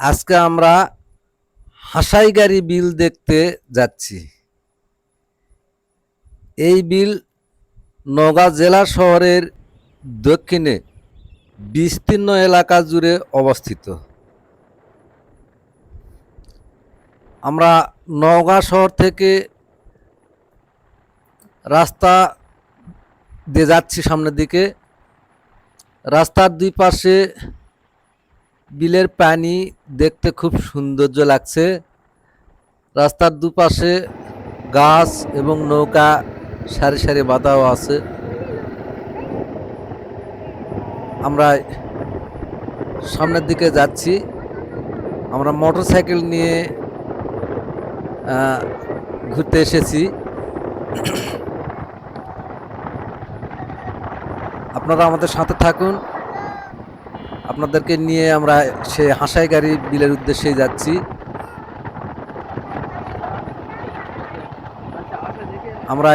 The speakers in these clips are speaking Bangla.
আজকে আমরা হাসাইগাড়ি বিল দেখতে যাচ্ছি। এই বিল নওগাঁ জেলা শহরের দক্ষিণে বিস্তীর্ণ এলাকা জুড়ে অবস্থিত। আমরা নওগাঁ শহর থেকে রাস্তা দিয়ে যাচ্ছি সামনের দিকে। রাস্তার দুই পাশে বিলের পানি দেখতে খুব সৌন্দর্য লাগছে। রাস্তার দুপাশে গাছ এবং নৌকা, সারি সারি বাঁধাও আছে। আমরা সামনের দিকে যাচ্ছি। আমরা মোটর সাইকেল নিয়ে ঘুরতে এসেছি। আপনারা আমাদের সাথে থাকুন। আপনাদেরকে নিয়ে আমরা সে হাসাই গাড়ি বিলের উদ্দেশ্যে যাচ্ছি। আমরা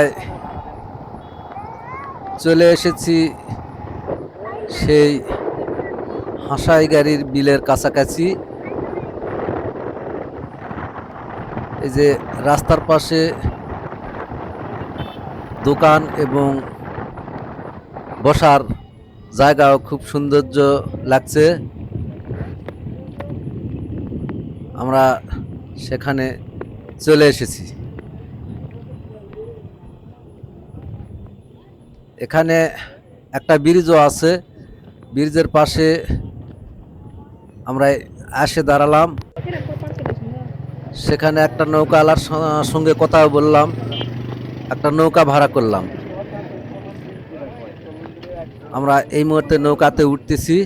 চলে এসেছি সেই হাসাই গাড়ির বিলের কাছাকাছি। এই যে রাস্তার পাশে দোকান এবং বসার জায়গাও খুব সৌন্দর্য লাগছে। আমরা সেখানে চলে এসেছি। এখানে একটা ব্রিজও আছে। ব্রিজের পাশে আমরা এসে দাঁড়ালাম। সেখানে একটা নৌকাওয়ালার সঙ্গে কথা বললাম। একটা নৌকা ভাড়া করলাম। আমরা এই মুহূর্তে নৌকাতে উঠতেছি।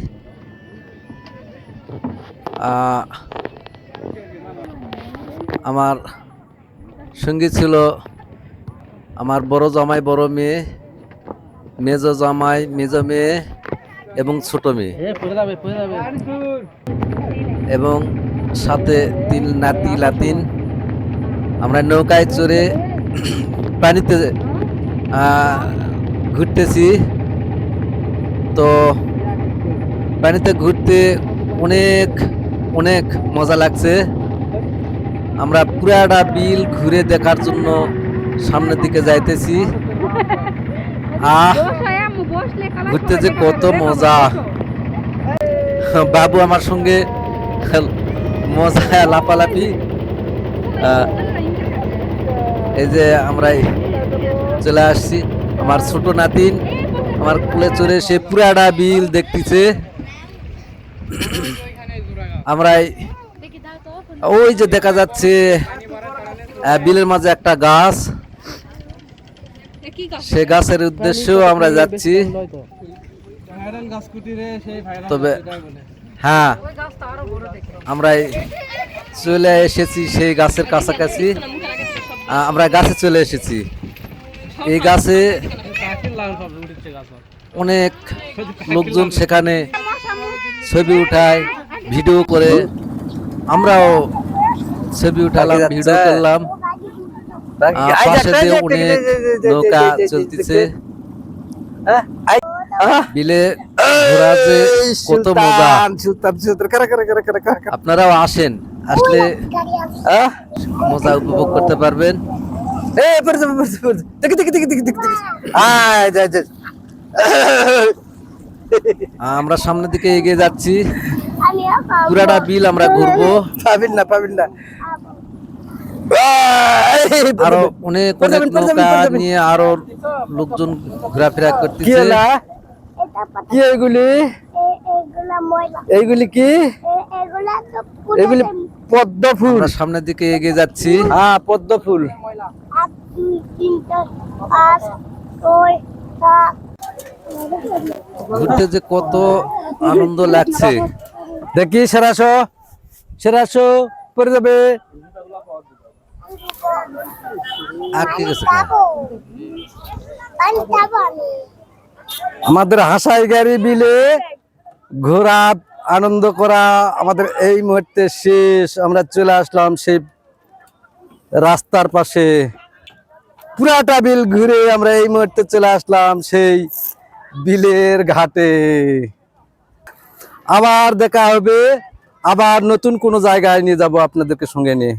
আমার সঙ্গী ছিল আমার বড় জামাই বড় মেয়ে মেজ জামাই মেজ মেয়ে এবং ছোট মেয়ে। এবং সাথে তিন নাতি লাতিন। আমরা নৌকায় চড়ে পানিতে ঘুরতেছি। তো পানিতে ঘুরতে অনেক অনেক মজা লাগছে। আমরা পুরাটা বিল ঘুরে দেখার জন্য সামনের দিকে যাইতেছি। আহ, ঘুরতে যে কত মজা। বাবু আমার সঙ্গে মজা লাপালাপি এই যে আমরা চলে আসছি, আমার ছোট নাতিন। আমার কুলে চড়ে সে পুরাটা বিল দেখতেছে। আমরা ওই যে দেখা যাচ্ছে বিলের মাঝে একটা গাছ। সে গাছের উদ্দেশ্যেও আমরা যাচ্ছি। তবে হ্যাঁ আমরা চলে এসেছি সেই গাছের কাছাকাছি। আমরা গাছে চলে এসেছি। এই গাছে অনেক লোকজন সেখানে ছবি উঠায় ভিডিও করে। আমরাও ছবি উঠালাম ভিডিও করলাম। আহ, পাশে দিয়ে অনেক নৌকা চলতেছে। বিলে ঘোরা যে কত মজা। আপনারাও আসেন আসলে মজা উপভোগ করতে পারবেন। আমরা সামনের দিকে এগিয়ে যাচ্ছি। পুরাটা বিল আমরা ঘুরবো। পাবিন না পাবিন না। আরও অনেক অনেক নৌকা নিয়ে আরও লোকজন ঘোরাফেরা করতেছে। কি এগুলি? এইগুলি কি? এগুলা পদ্ম ফুল। সামনের দিকে এগিয়ে যাচ্ছি। হ্যাঁ পদ্ম ফুল। ঘুরতে যে কত আনন্দ লাগছে। দেখি সেরাশো সেরাশো পরে যাবে। আমি আমাদের হাসাই গাড়ি বিলে ঘোরা, আনন্দ করা আমাদের এই মুহূর্তে শেষ। আমরা চলে আসলাম সেই রাস্তার পাশে। পুরাটা বিল ঘুরে আমরা এই মুহূর্তে চলে আসলাম সেই বিলের ঘাটে। আবার দেখা হবে, আবার নতুন কোনো জায়গায় নিয়ে যাব আপনাদেরকে সঙ্গে নিয়ে।